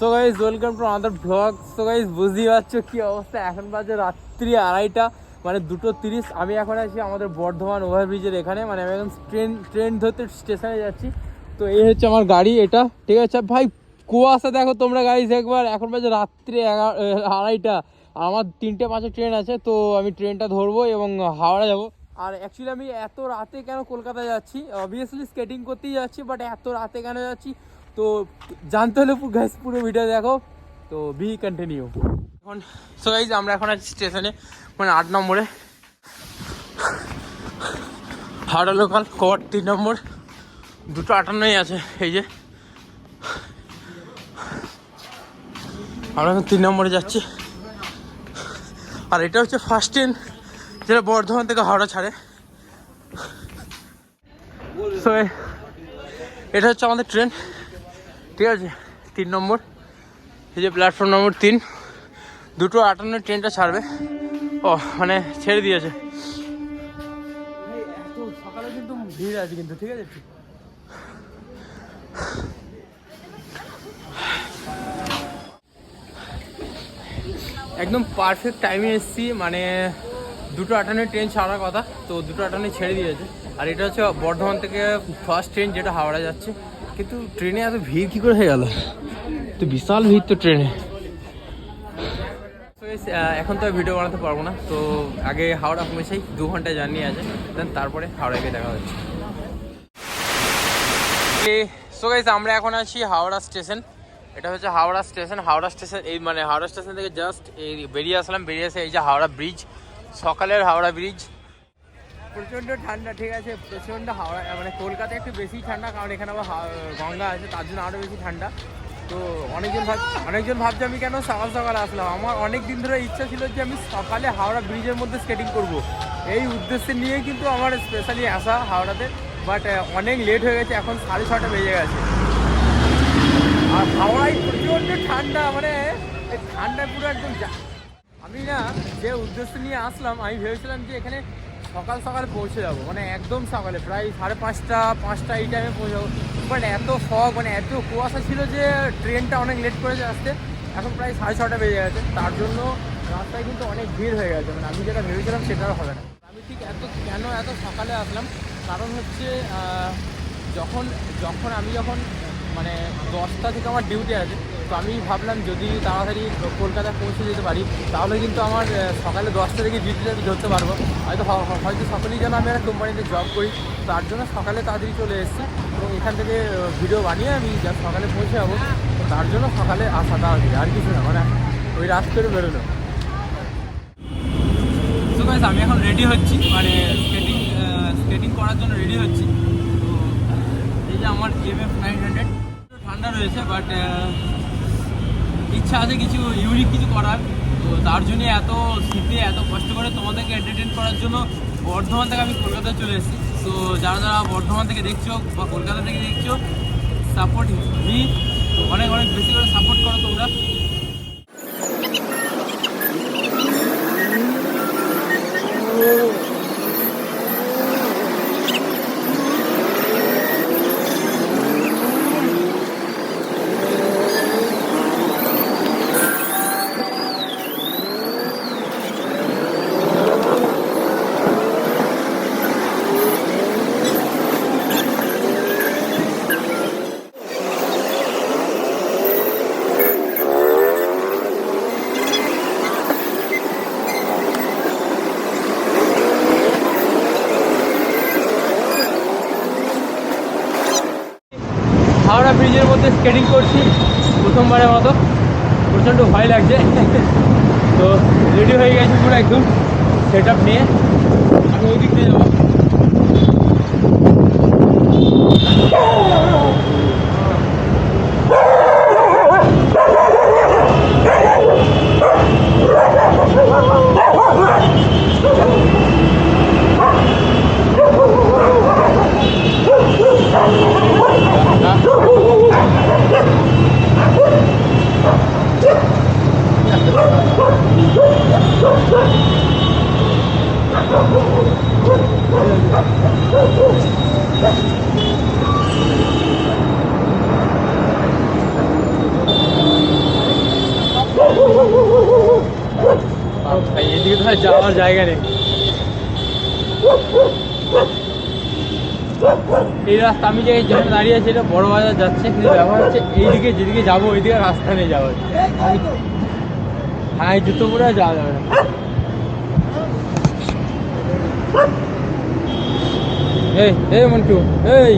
So guys welcome to other blog so guys বুঝতেই পারছ কি অবস্থা? এখন বাজে রাত্রি আড়াইটা মানে দুটো তিরিশ। আমি এখন আছি আমাদের বর্ধমান ওভারব্রিজের এখানে মানে আমি এখন ট্রেন ট্রেন ধরতে স্টেশনে যাচ্ছি। তো এই হচ্ছে আমার গাড়ি, এটা, ঠিক আছে? ভাই, কুয়াশা দেখো তোমরা গাইজ একবার। এখন বাজে রাত্রি এগারো আড়াইটা। আমার তিনটে পাঁচে ট্রেন আছে, তো আমি ট্রেনটা ধরবো এবং হাওড়া যাব। আর অ্যাকচুয়ালি আমি এত রাতে কেন কলকাতা যাচ্ছি? অবভিয়াসলি স্কেটিং করতেই যাচ্ছি বাট এত রাতে কেন যাচ্ছি? তো জানতে হলে গাইস পুরো ভিডিও দেখো। তো বি কন্টিনিউ এখন সো গাইজ আমরা এখন আছি স্টেশনে মানে আট নম্বরে। হাওড়া লোকাল কট তিন নম্বর। দুটো আটান্নই আছে, এই যে। আমরা এখন তিন নম্বরে যাচ্ছি। আর এটা হচ্ছে ফার্স্ট ট্রেন যেটা বর্ধমান থেকে হাওড়া ছাড়ে। সো এটা হচ্ছে আমাদের ট্রেন ঠিক আছে, তিন নম্বর। এই যে প্ল্যাটফর্ম নম্বর তিন, দুটো আটান্ন ট্রেনটা ছাড়বে। ও মানে ছেড়ে দিয়েছে। ঠিক আছে একদম পারফেক্ট টাইমে এসেছি মানে দুটো আটান্ন ট্রেন ছাড়ার কথা, তো দুটো আটান্ন ছেড়ে দিয়েছে। আর এটা হচ্ছে বর্ধমান থেকে ফার্স্ট ট্রেন যেটা হাওড়া যাচ্ছে। কিন্তু ট্রেনে এত ভিড় কী করে হয়ে গেল? তো বিশাল ভিড় তো ট্রেনে। এখন তো ভিডিও বানাতে পারব না, তো আগে হাওড়া পৌঁছাই, দু ঘণ্টা জার্নি আছে দেন তারপরে হাওড়া গিয়ে দেখা হচ্ছে। সো গাইস আমরা এখন আছি হাওড়া স্টেশন। এটা হচ্ছে হাওড়া স্টেশন হাওড়া স্টেশন, এই মানে হাওড়া স্টেশন থেকে জাস্ট এই বেরিয়ে আসলাম, বেরিয়ে এসে এই যে হাওড়া ব্রিজ সকালের হাওড়া ব্রিজ প্রচণ্ড ঠান্ডা, ঠিক আছে, প্রচণ্ড হাওড়া মানে কলকাতায় একটু বেশি ঠান্ডা, কারণ এখানে আবার গঙ্গা আছে, তার জন্য আরও বেশি ঠান্ডা। তো অনেকজন ভাব অনেকজন ভাবছে আমি কেন সকাল সকালে আসলাম? আমার অনেক দিন ধরে ইচ্ছা ছিল যে আমি সকালে হাওড়া ব্রিজের মধ্যে স্কেটিং করব। এই উদ্দেশ্যে নিয়ে কিন্তু আমার স্পেশালি আসা হাওড়াতে বাট অনেক লেট হয়ে গেছে, এখন সাড়ে ছটা বেজে গেছে। আর হাওড়ায় প্রচণ্ড ঠান্ডা মানে এই ঠান্ডায় পুরো একদম আমি না যে উদ্দেশ্য নিয়ে আসলাম, আমি ভেবেছিলাম যে এখানে সকাল সকাল পৌঁছে যাব মানে একদম সকালে, প্রায় সাড়ে পাঁচটা পাঁচটা এই টাইমে পৌঁছাবো বাট এত ফগ মানে এত কুয়াশা ছিল যে ট্রেনটা অনেক লেট করেছে আসতে। এখন প্রায় সাড়ে ছটা বেজে গেছে। তার জন্য রাস্তায় কিন্তু অনেক ভিড় হয়ে গেছে। মানে আমি যেটা ভেবেছিলাম সেটাও হবে না। আমি ঠিক এত, কেন এত সকালে আসলাম? কারণ হচ্ছে যখন যখন আমি যখন মানে দশটা থেকে আমার ডিউটি আছে। তো আমি ভাবলাম যদি তাড়াতাড়ি কলকাতা পৌঁছে যেতে পারি, তাহলে কিন্তু আমার সকালে দশটা থেকে ডিউটিটা আমি ধরতে পারব। হয়তো হয়তো সকলেই যেন আমি একটা কোম্পানিতে জব করি, তার জন্য সকালে তাড়াতাড়ি চলে এসেছি এবং এখান থেকে ভিডিও বানিয়ে আমি যা সকালে পৌঁছে যাব তার জন্য সকালে আসা তাড়াতাড়ি আর কিছু না মানে ওই করে বেরোনো। তো আমি এখন রেডি হচ্ছি মানে স্কেটিং স্কেটিং করার জন্য রেডি হচ্ছি। তো এই যে আমার ইএমএফ নাইন হান্ড্রেড ঠান্ডা রয়েছে বাট ইচ্ছা আছে কিছু ইউনিক কিছু করার। তো তার জন্য এত শীতে এত কষ্ট করে তোমাদেরকে এন্টারটেন করার জন্য বর্ধমান থেকে আমি কলকাতায় চলে এসেছি। তো যারা যারা বর্ধমান থেকে দেখছ বা কলকাতা থেকে দেখছ সাপোর্ট হি, অনেক অনেক বেশি করে সাপোর্ট করো তোমরা। হাওড়া মধ্যে স্কেটিং করছি, প্রথমবারের মতো। প্রচণ্ড ভয় লাগছে। তো রেডি হয়ে গেছি পুরো একদম সেট আপ নিয়ে। আমি ওই দিক দিয়ে যাব। যাওয়ার জায়গা নেই। এই রাস্তা আমি যে যেখানে দাঁড়িয়ে আছি, এটা বড় বাজার যাচ্ছে, কিন্তু ব্যাপার হচ্ছে এইদিকে যেদিকে যাব, ওইদিকে রাস্তা নেই যাওয়ার। হ্যাঁ এই জুতো পরে যাওয়া যাবে না। এই এই মন্টু, এই।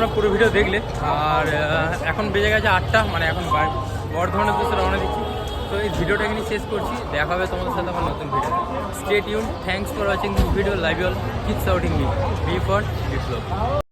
তোমরা পুরো ভিডিও দেখলে। আর এখন বেজে গেছে আটটা মানে এখন বর্ধমানের উদ্দেশ্যে রওনা দিচ্ছি। তো এই ভিডিওটা এখানে শেষ করছি। দেখা হবে তোমাদের সাথে আমার নতুন video stay Yoon thanks for watching this video live all keeps outing me be for Biplob